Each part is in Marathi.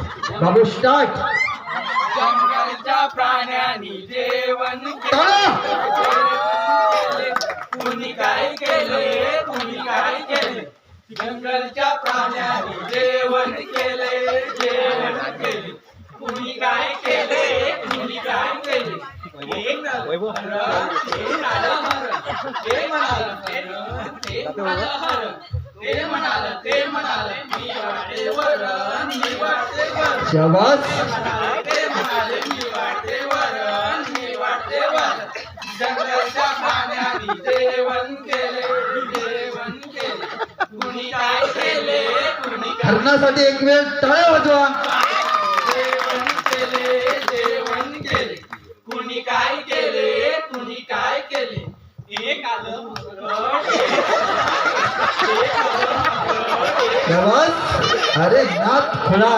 बाबू स्टार्ट जंगलच्या प्राण्यांनी जेवण कुणी काय केले? कुणी काय केले? जंगलच्या प्राण्यांनी जेवण केले. जेवण केले. कुणी काय केले? कुणी काय केले. ते म्हणालं ते म्हणालं मी वाटे वरण मी वाटे वरण शाबास जंगलच्या जेवण केले जेवण केले कुणी काय केले कुणी हरणासाठी एक वेळ टाळ्या वाजवा. जेवण केले जेवण केले कुणी काय केले कुणी काय केले एक आलं अरे नाथ खुळा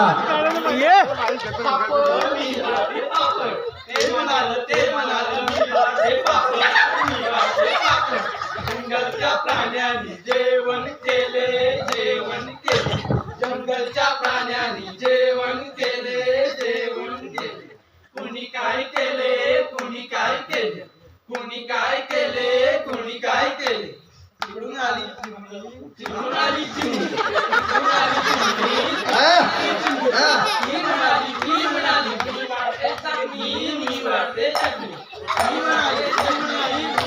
पापड, जंगलच्या प्राण्यांनी जेवण केले जेवण केले जंगलच्या जेवण केले जेवण केले कुणी काय केले कुणी काय केले कुणी काय केले कुणी काय केले? तिकडून आली चिमणी तिकडून आली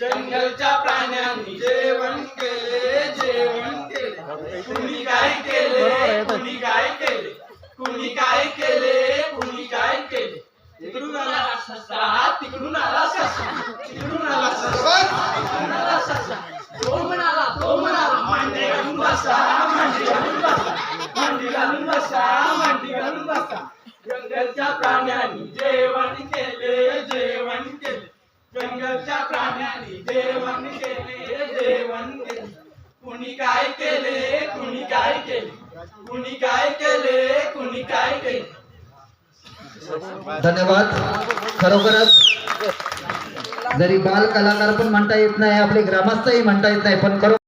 जंगलच्या प्राण्यांनी जेवण केले जेवण केले जेवण केले. जंगलच्या प्राण्यांनी जेवण केले जेवण केले. कुणी काय केले कुणी काय केले. कुणी काय केले कुणी काय केले. धन्यवाद. खरोखरच जरी बाल कलाकार पण म्हणता येत नाही आपले ग्रामस्थही म्हणता येत नाही पण खरोखर